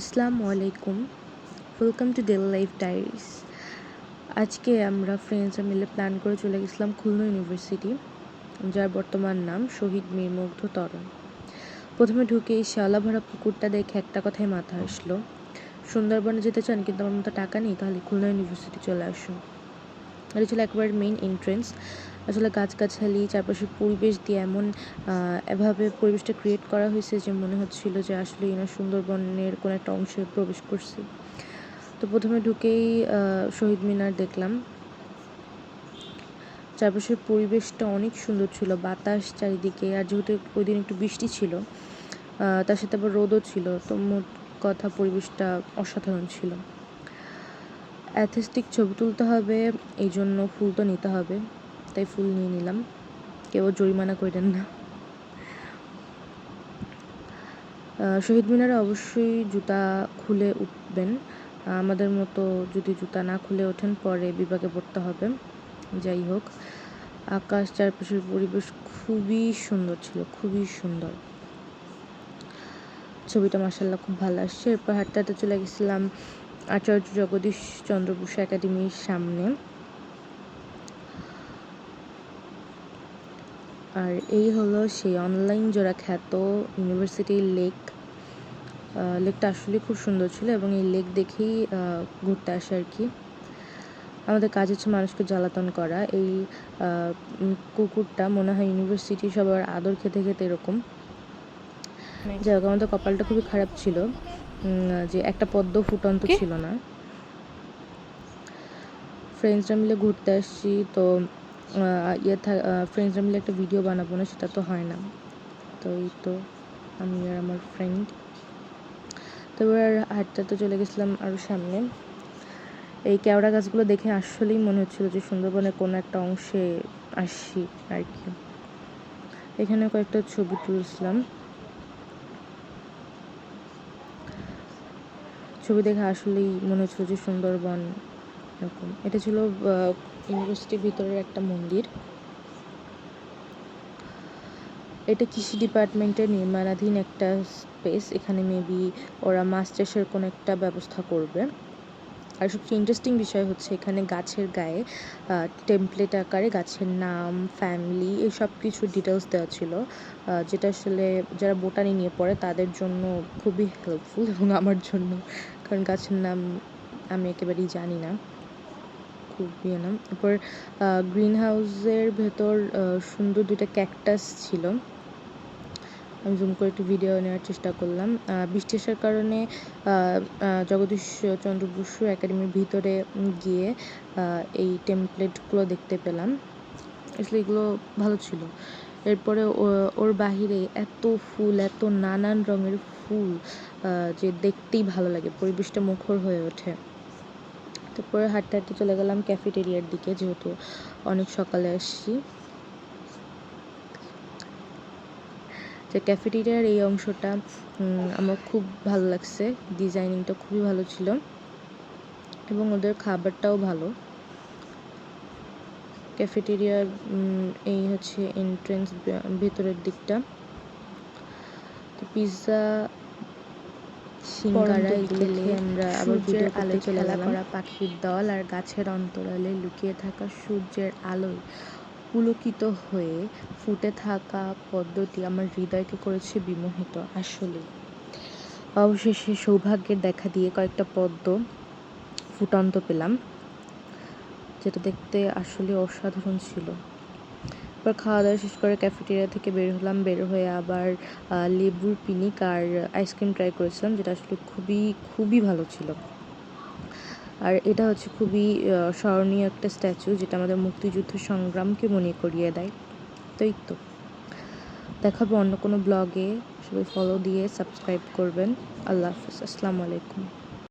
আসসালামু আলাইকুম। Welcome to Dell life diaries আজকে আমরা ফ্রেন্ডসরা মিলে প্ল্যান করে চলে গেছিলাম খুলনা ইউনিভার্সিটি যার বর্তমান নাম শহীদ মীর মুগ্ধ তরণ। প্রথমে ঢুকে এই শ্যাওলা ভরা পুকুরটা দেখে একটা কথাই মাথা আসলো। সুন্দরবনে যেতে চান কিন্তু আমার মতো টাকা নেই, তাহলে খুলনা ইউনিভার্সিটি চলে আসুন। এটা ছিল একবার মেইন এন্ট্রেন্স আসলে গাছগাছালি, চারপাশের পরিবেশ দিয়ে এমন এভাবে পরিবেশটা ক্রিয়েট করা হয়েছে যে মনে হচ্ছিল যে আসলে ইনার সুন্দরবনের কোনো একটা অংশে প্রবেশ করছি। তো প্রথমে ঢুকেই শহীদ মিনার দেখলাম। চারপাশের পরিবেশটা অনেক সুন্দর ছিল, বাতাস চারিদিকে, আর যেহেতু ওই দিন একটু বৃষ্টি ছিল তার সাথে আবার রোদও ছিল, তো মোট কথা পরিবেশটা অসাধারণ ছিল। অ্যাথেস্টিক ছবি তুলতে হবে, এই জন্য ফুল তো নিতে হবে। তাই ফুল নিয়ে নিলাম। কেউ জরিমানা করেন না। শহীদ মিনারে অবশ্যই জুতা খুলে উঠবেন। আমাদের মতো যদি জুতা না খুলে ওঠেন, পরে বিভাগে পড়তে হবে। যাই হোক, আকাশ চারপাশের পরিবেশ খুবই সুন্দর ছিল, খুবই সুন্দর। ছবিটা মাসাল্লাহ খুব ভালো আসছে। এরপর হাঁটতে হাঁটতে চলে গেছিলাম আচার্য জগদীশ চন্দ্র বসু একাডেমির সামনে। আর এই হলো সেই অনলাইন জোড়া খ্যাত ইউনিভার্সিটি লেক লেকটা আসলে খুব সুন্দর ছিল এবং এই লেক দেখেই ঘুরতে আসে আর কি। আমাদের কাজ হচ্ছে মানুষকে জ্বালাতন করা। এই কুকুরটা মনে হয় ইউনিভার্সিটি সবার আদর খেতে খেতে এরকম। যাই হোক আমাদের কপালটা খুবই খারাপ ছিল। যে একটা পদ্ম ফুটন্ত ছিল না। ফ্রেন্ডসরা মিলে ঘুরতে আসছি তো ইয়ে ফ্রেন্ডসরা মিলে একটা ভিডিও বানাবো না, সেটা তো হয় না। তো এই তো আমি আর আমার ফ্রেন্ড তারপর আর হাঁটতে চলে গেছিলাম আরও সামনে। এই কেওড়া গাছগুলো দেখে আসলেই মনে হচ্ছিল যে সুন্দরবনের কোনো একটা অংশে আসি আর কি। এখানে কয়েকটা ছবি তুলছিলাম। ছবি দেখে আসলেই মনে হচ্ছিল যে সুন্দরবন এরকম। এটা ছিল ইউনিভার্সিটির ভিতরের একটা মন্দির। এটা কৃষি ডিপার্টমেন্টের নির্মাণাধীন একটা স্পেস। এখানে মেবি ওরা মাছ চাষের কোনো একটা ব্যবস্থা করবে। আর সবচেয়ে ইন্টারেস্টিং বিষয় হচ্ছে এখানে গাছের গায়ে টেমপ্লেট আকারে গাছের নাম ফ্যামিলি এই সব কিছু ডিটেলস দেওয়া ছিল। যেটা আসলে যারা বোটানি নিয়ে পড়ে তাদের জন্য খুবই হেল্পফুল এবং আমার জন্য। কারণ গাছের নাম আমি একেবারেই জানি না। ইয়ে না তারপর গ্রিন হাউসের ভেতর সুন্দর দুইটা ক্যাকটাস ছিল। আমি জুম করে একটু ভিডিও নেওয়ার চেষ্টা করলাম। বৃষ্টি আসার কারণে জগদীশ চন্দ্র বসু একাডেমির ভিতরে গিয়ে এই টেমপ্লেটগুলো দেখতে পেলাম। আসলে এগুলো ভালো ছিল। এরপরে ওর বাহিরে এত ফুল, এত নানান রঙের ফুল যে দেখতেই ভালো লাগে। পরিবেশটা মুখর হয়ে ওঠে। তারপরে হাঁটতে হাঁটতে চলে গেলাম ক্যাফেটেরিয়ার দিকে, যেহেতু অনেক সকালে আসছি। যে ক্যাফেটেরিয়ার এই অংশটা আমার খুব ভালো লাগছে। ডিজাইনিংটা খুবই ভালো ছিল এবং ওদের খাবারটাও ভালো। ক্যাফেটেরিয়ার এই হচ্ছে এন্ট্রেন্স ভেতরের দিকটা। তো পিৎজা সিঙ্গারা খেয়ে আমরা আবার ভিডিও আলোয় চলে করা পাখির দল আর গাছের অন্তরালে লুকিয়ে থাকা সূর্যের আলোয় পুলকিত হয়ে ফুটে থাকা পদ্মটি আমার হৃদয়কে করেছে বিমোহিত আসলে। অবশেষে সৌভাগ্যের দেখা দিয়ে কয়েকটা পদ্ম ফুটন্ত পেলাম যেটা দেখতে আসলে অসাধারণ ছিল। এবার খাওয়া দাওয়া শেষ করে ক্যাফেটেরিয়া থেকে বের হলাম। বের হয়ে আবার লেবুর পিনিক আর আইসক্রিম ট্রাই করেছিলাম, যেটা আসলে খুবই খুবই ভালো ছিল। আর এটা হচ্ছে খুবই স্মরণীয় একটা স্ট্যাচু যেটা আমাদের মুক্তিযুদ্ধ সংগ্রামকে মনে করিয়ে দেয়। তো এই তো। দেখাবো অন্য কোনো ব্লগে সবাই ফলো দিয়ে সাবস্ক্রাইব করবেন। আল্লাহ হাফিজ। আসসালামু আলাইকুম।